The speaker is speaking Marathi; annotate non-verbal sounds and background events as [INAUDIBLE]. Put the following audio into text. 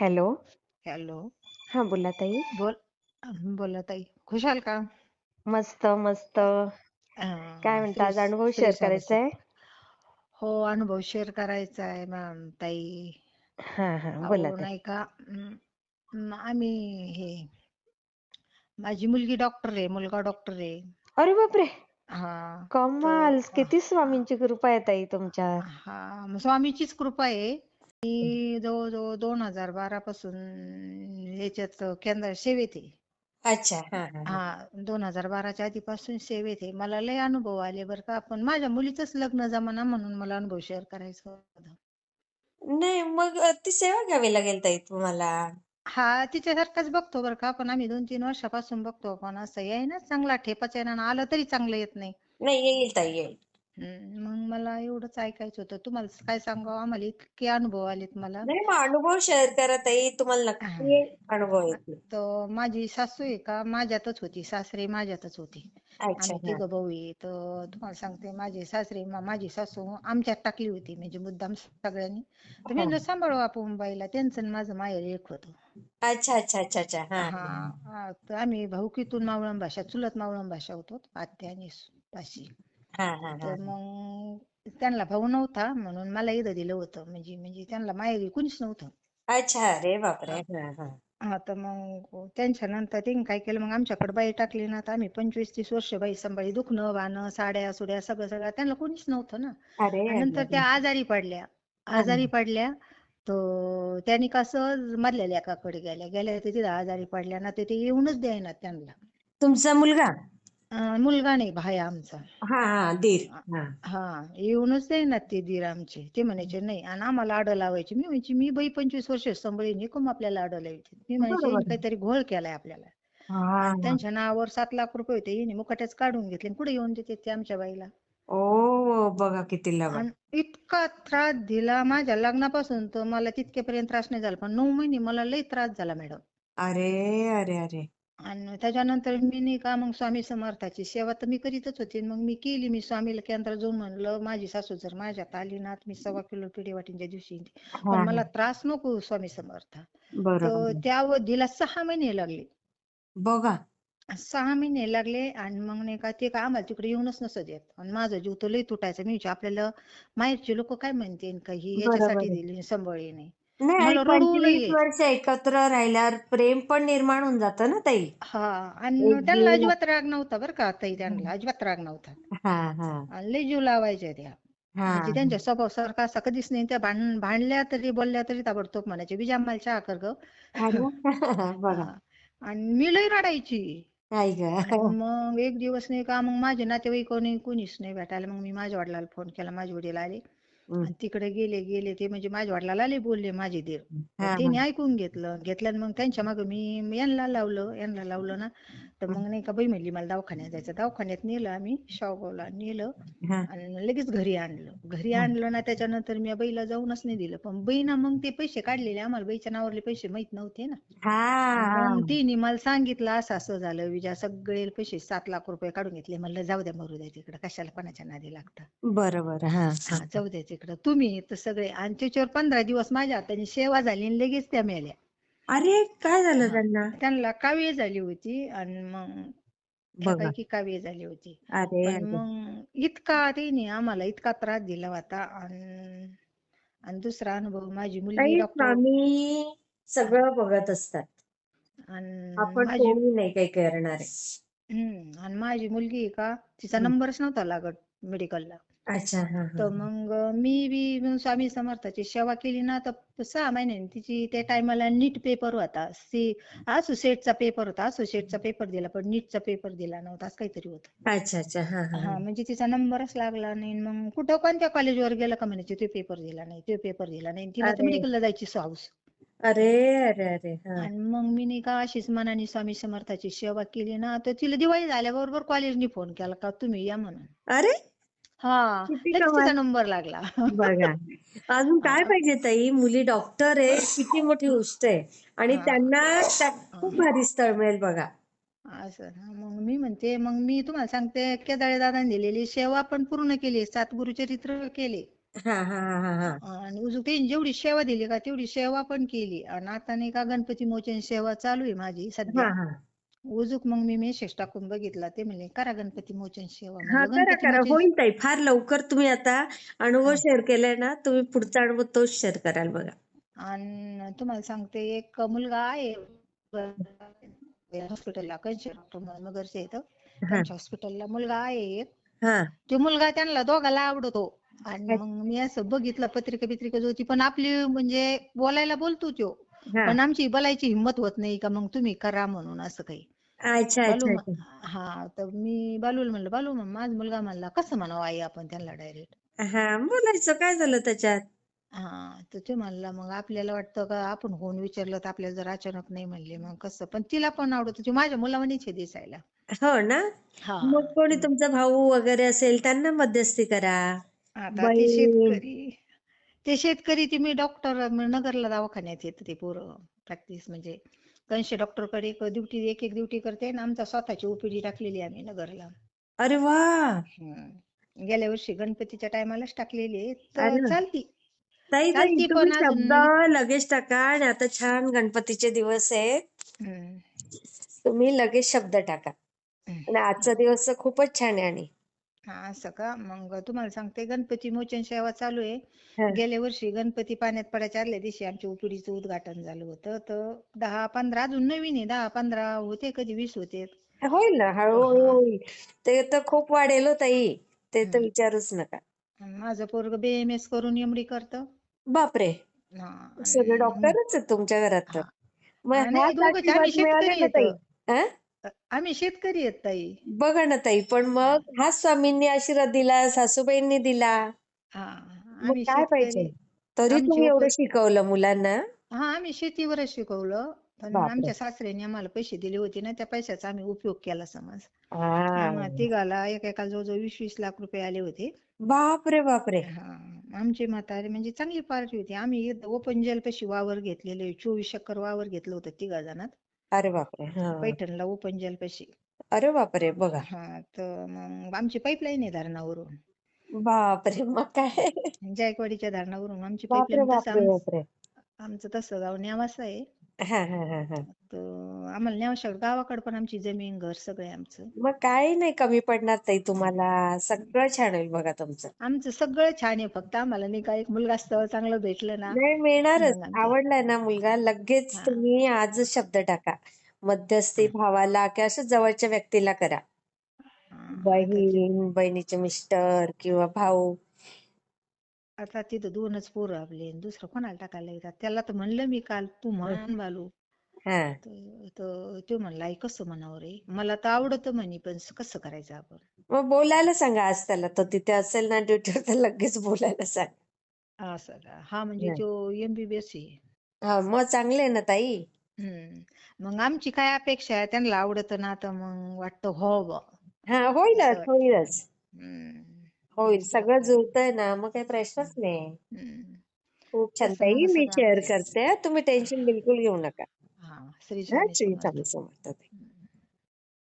हॅलो. हॅलो. हां, बोला ताई. बोल बोला ताई. खुशाल का? मस्त, मस्त. काय म्हणता आज अनुभव शेअर करायचा आहे? हो, अनुभव शेअर करायचा आहे मॅम ताई. हां, हां. बोला अहो ताई. नाही का अं, आम्ही हे माझी मुलगी डॉक्टर आहे, मुलगा डॉक्टर आहे. अरे बापरे! हां, कमाल. किती स्वामींची कृपा आहे ताई तुमच्यावर. हां, मग स्वामीचीच कृपा आहे. मी जवळ-जवळ 2012 पासून ह्याच्यात केंद्र सेवेत आहे. अच्छा. हां, हां, हां. हां, 2012 च्या आधीपासून सेवेत आहे. मला लय अनुभव आले बरं का. पण माझ्या मुलीचंच लग्न जमेना म्हणून मला अनुभव शेअर करायचा होता. नाही मग अ, ती सेवा घ्यावी लागेल ताई तुम्हाला. हां, तिच्यासारखाच बघतो बरं का. पण आम्ही 2-3 वर्षापासून बघतो. पण असं येईना चांगला ठेपाच येईना आणि आलं तरी चांगलं येत नाही. नाही येईल ताई येईल. हं, मग मला एवढंच ऐकायचं होतं. तुम्हाला काय सांगावं आम्हाला इतके अनुभव आलेत मला. नाही मग अनुभव शेअर करा ताई. तुम्हाला नक्की अनुभव येतील. तर माझी सासू आहे का माझ्यातच होती. सासरे माझ्यातच होते. अच्छा. आम्ही हां. तिघं भाऊ आहे. तर तुम्हाला सांगते माझे सासरे मा- माझी सासू आमच्यात टाकली होती म्हणजे मुद्दाम सगळ्यांनी. तर मी हां. सांभाळू आपण बाईला. त्यांचं आणि माझं माहेर एक होतं. अच्छा, अच्छा, अच्छा, अच्छा. हां, हां, हा, हां. हा. तर आम्ही भाऊकीतून मावळण भाषा, चुलत मावळण भाषा होतो. आत्या आणि साशी. हां, हां, तर. मग त्यांना भाऊ नव्हता म्हणून मला इथं दिलं होतं. म्हणजे म्हणजे त्यांना माहेरी कुणीच नव्हतं. अच्छा. अरे बापरे! हां, हां. हा तर मग त्यांच्या नंतर त्यांनी काय केलं मग आमच्याकडे बाई टाकली ना तर आम्ही पंचवीस तीस वर्ष बाई सांभाळली दुखणं वाहणं साड्या सुड्या सगळं सगळं त्यांना कोणीच नव्हतं ना अरे, आणि अरे, नंतर अरे. त्या आजारी पडल्या आजारी. पडल्या तर त्यांनी कसं मधल्या लेकाकडे गेल्या गेल्या तर तिथं आजारी पडल्या ना तर ते येऊनच द्यायना त्यांना तुमचा मुलगा? अं, मुलगा नाही भाया आमचा हां, हां. दीर. हां. हा येऊनच देईनात ते दीर आमचे ते म्हणायचे नाही आणि आम्हाला आडं लावायचे मी म्हणजे मी बाई पंचवीस वर्ष सांभाळीन हे कम आपल्याला आडं लावायचे मी म्हणायचे बरोबर. "हिने काहीतरी घोळ केलाय आपल्याला हां, आणि. त्यांच्या नावावर सात लाख रुपये होते हिने मुकाट्याच काढून घेतले कुठे येऊन देते ते आमच्या बाईला ओह! बघा किती. आणि इतका त्रास दिला माझ्या लग्नापासून तर मला तितकेपर्यंत त्रास नाही झाला पण नऊ महिने मला लई त्रास झाला मॅडम अरे, अरे, अरे. आणि त्याच्यानंतर मी नाही का मग स्वामी समर्थाची सेवा तर मी करीतच होती मग मी केली मी स्वामीला केंद्रात जाऊन म्हणलं माझी सासू जर माझ्यात आली ना मी सव्वा किलो पिढी वाटीन त्या दिवशी येईन. पण हां, मला हां. त्रास नको स्वामी समर्थ तर. त्या अवधीला सहा महिने लागले बघा. सहा महिने लागले आणि मग नाही का ते काय आम्हाला तिकडे येऊनच नसत येत आणि माझा जीव तर लई तुटायचा मी आपल्याला माहेरचे लोक काय म्हणतील का ही बरोबर याच्यासाठी. दिली सांभाळली नाही नाही आणि मला रडू लई 25 यायचं. वर्ष एकत्र राहिल्यावर प्रेम पण निर्माण होऊन जातं ना ताई. हा आणि एक त्यांना जीव अजिबात राग नव्हता बरं का ताई त्यांना अजिबात राग नव्हता हां, हां. आणि लई जीव लावायच्या त्या म्हणजे. त्यांच्या स्वभाव सारखा असा कधीच नाही त्या भांड भांडल्या तरी बोलल्या तरी ताबडतोब म्हणायचे बिजा मला चहा कर ग [LAUGHS] बघा. हा. आणि मी लई रडायची आई आणि गं. मग एक दिवस नाही का मग माझे नातेवाईक कोणी कोणीच नाही भेटायला मग मी माझ्या वडिलाला फोन केला माझे वडील आले. आणि तिकडे गेले गेले ते म्हणजे माझ्या वडिलाला लई बोलले माझे दीर त्यांनी. ऐकून घेतलं. घेतलं मग त्यांच्या मागे मी यांना लावलं यांना लावलं ना. तर मग नाही का बाई म्हणली मला दवाखान्यात जायचं. दवाखान्यात नेलं आम्ही शावगावला नेलं. आणि लगेच घरी आणलं. घरी. आणलं ना त्याच्यानंतर मी बाईला जाऊनच नाही दिलं. पण बाईना मग ते पैसे काढलेले. आम्हाला बाईच्या नावावरले पैसे माहीत नव्हते ना. तिने मला सांगितलं असं असं झालं. विजा सगळे पैसे सात लाख रुपये काढून घेतले. म्हणलं जाऊ द्या मरू द्या तिकडं. कशाला कोणाच्या नादी लागतं? बरोबर. जाऊ द्या तिकडं. तुम्ही तर सगळे. आणि त्याच्यावर पंधरा दिवस माझ्या हाताने सेवा झाली आणि लगेच त्या मेल्या. अरे काय झालं हा. त्यांना? त्यांना कावीळ झाली होती आणि मग बघा. त्यापैकी कावीळ झाली होती अरे, पण अरे. मग इतका तिने आम्हाला इतका त्रास दिला होता आणि आणि दुसरा अनुभव माझी मुलगी ताई डॉक्टर स्वामी सगळं बघत असतात. आणि आपण माझी कोणी नाही काही करणार आहे. आणि माझी मुलगी आहे का तिचा हं. नंबरच नव्हता लागत मेडिकलला अच्छा. हां, तर हां. मग मी बी स्वामी समर्थाची सेवा केली ना तर सहा महिन्यांनी तिची त्या टायमाला नीट पेपर होता सी असोसिएटचा पेपर होता असोसिएटचा पेपर दिला पण नीटचा पेपर दिला नव्हता असं काहीतरी होतं अच्छा, अच्छा. हां, हां, हा हां. म्हणजे तिचा नंबरच लागला नाही मग कुठं कोणत्या कॉलेजवर गेला का म्हणायचे तो पेपर दिला नाही तो पेपर दिला नाही तिला तर अरे, मेडिकलला जायची सॉस अरे, अरे, अरे. हां. आणि मग मी नाही का अशीच मनाने स्वामी समर्थाची सेवा केली ना तर तिला दिवाळी झाल्याबरोबर कॉलेजनी फोन केला का तुम्ही या म्हणून अरे हा नंबर लागला बघा. अजून काय. पाहिजे ताई? मुली डॉक्टर आहे, किती मोठी गोष्ट आहे. आणि. त्यांना खूप. भारी स्थळ मिळेल बघा. असं ना मग मी म्हणते मग मी तुम्हाला सांगते केदाळे दादांनी दिलेली सेवा पण पूर्ण केली सद्गुरुचरित्र केले हा हा हा हा हा आणि जेवढी सेवा दिली का तेवढी सेवा पण केली आणि आता नाही का गणपती मोचन सेवा चालू आहे माझी सध्या उजूक मग मी मेसेज टाकून बघितला ते म्हणले करा गणपती मोचन सेवा. हा म्हणलं करा गणपती करा. मोचन होईल ताई फार लवकर तुम्ही आता अनुभव. शेअर केलाय ना तुम्ही पुढचा अनुभव तोच शेअर कराल बघा. आणि तुम्हाला सांगते एक मुलगा आहे हॉस्पिटलला कंचे डॉक्टर म्हणून नगरचे इथं हा. हॉस्पिटलला मुलगा आहे एक. हा. तो मुलगा त्यांना दोघाला आवडतो. आणि मग मी असं बघितलं पत्रिका बित्रिका होती पण आपली म्हणजे बोलायला बोलतो तो. हा. पण आमची बोलायची हिंमत होत नाही का मग तुम्ही करा म्हणून असं काही. अच्छा बालू अच्छा म- अच्छा. हा तर मी बालूला म्हणलं बालू माझा मुलगा म्हणला कसं म्हणावं आई आपण त्यांना डायरेक्ट हा बोलायचं काय झालं त्याच्यात? हा तर ते म्हणला मग आपल्याला वाटतं का आपण होऊन विचारलं तर आपल्याला जर अचानक नाही म्हणले मग कसं? पण तिला पण आवडत होती माझ्या मुलावानीच आहे दिसायला. हो ना? हा. मग कोणी तुमचा भाऊ वगैरे असेल त्यांना मध्यस्थी करा. आता ते बहीण शेतकरी ते शेतकरी ती मी डॉक्टर नगरला दवाखान्यात येत ते पोरं प्रॅक्टिस म्हणजे. कंशे डॉक्टरकडे ड्युटी एक एक ड्युटी करते आणि आमचा स्वतःची ओपीडी टाकलेली आम्ही नगरला. अरे वा! हम्म. गेल्या वर्षी गणपतीच्या टायमालाच टाकलेली आहे. तर अरे. चालती. ताई ताई चालती तुम्ही अजून शब्द लगेच टाका. आणि आता छान गणपतीचे दिवस आहेत. हम्म. तुम्ही लगेच शब्द टाका. आणि आजचा दिवस तर खूपच छान आहे आणि हा असं का मग तुम्हाला सांगते गणपती मोचन सेवा चालू आहे. हा. गेल्या वर्षी गणपती पाण्यात पडायच्या आदल्या दिवशी आमच्या उपिडीचं उद्घाटन झालं होतं. तर दहा पंधरा अजून नवीन आहे. दहा पंधरा होते कधी वीस होते. होईल ना. हळूहळू होईल. ते तर खूप वाढेल हो ताई. ते तर. विचारूच नका. माझं पोरग बीएमएस करून एमडी करतं. बापरे. हा सगळे डॉक्टरच आहेत तुमच्या घरात तर. हा. हा, शेतकरी ताई? हा? आम्ही शेतकरी आहेत ताई. बघा ना ताई पण मग हाच स्वामींनी आशीर्वाद दिला सासूबाईंनी दिला. हा मग आम्ही काय पाहिजे? शेतकरी तरी तुम्ही एवढं शिकवलं मुलांना. हा आम्ही शेतीवरच शिकवलं. पण बापरे. आमच्या सासऱ्याने आम्हाला पैसे दिले होते ना त्या पैशाचा आम्ही उपयोग केला समज. हा. तिघाला एकेकाला जवळजवळ वीस वीस लाख रुपये आले होते. बापरे बापरे. हा आमची म्हातारी म्हणजे चांगली पार्टी होती. आम्ही ओपन जेल पशी वावर घेतलेले चोवीस एकर वावर घेतलं होतं तिघा जणात. अरे बापरे! हा. पैठणला ओपन जेल पशी अरे बापरे! बघा. हा तर मग आमची पाईपलाईन आहे धरणावरून. बापरे! मग काय? जायकवाडीच्या धरणावरून आमची बापरे! पाईपलाईन तसं बापरे! आम बापरे! आमचं तसं गाव नेवासा आहे. हा हा हा हा. तर आम्हाला नेवाशा गावाकडे पण आमची जमीन घर सगळे आमचं. मग काही नाही कमी पडणार ताई तुम्हाला. सगळं छान होईल बघा तुमचं. आमचं सगळं छान आहे फक्त आम्हाला नाही का एक मुलगा स्थळ चांगलं भेटलं ना नाही मिळणारच. मग आमचे आवडलाय ना मुलगा लगेच हा. तुम्ही आजच शब्द टाका. मध्यस्थी भावाला किंवा असं जवळच्या व्यक्तीला करा. हा, बहीण बहिणीचे मिस्टर किंवा भाऊ. आता तिथं दोनच पोरं आपले दुसरं कोणाला टाकायला येतात? त्याला तर म्हणलं मी काल तू म्हण बालू. हा. तर तर तो म्हणला आई कसं म्हणावं रे? मला तर आवडतं म्हणे पण कसं करायचं आपण? मग बोलायला सांगा आज त्याला. तो तिथे असेल ना ड्युटीवर तर लगेच बोलायला सांगा. असं का? हा म्हणजे. तो एमबीबीएस आहे. हा मग चांगले आहे ना ताई. हम्म मग आमची काय अपेक्षा आहे? त्यांना आवडतं ना तर मग वाटतं हो बा. हा असं होईलच वाटतं. होईलच. हम्म होईल. सगळं जुळतंय ना मग काही प्रश्नच नाही. खूप छान. ताई मी सगळं शेअर करते तुम्ही टेन्शन बिलकुल घेऊ नका. हा श्री हा स्वामी श्री समर्थ स्वामी समर्थ ताई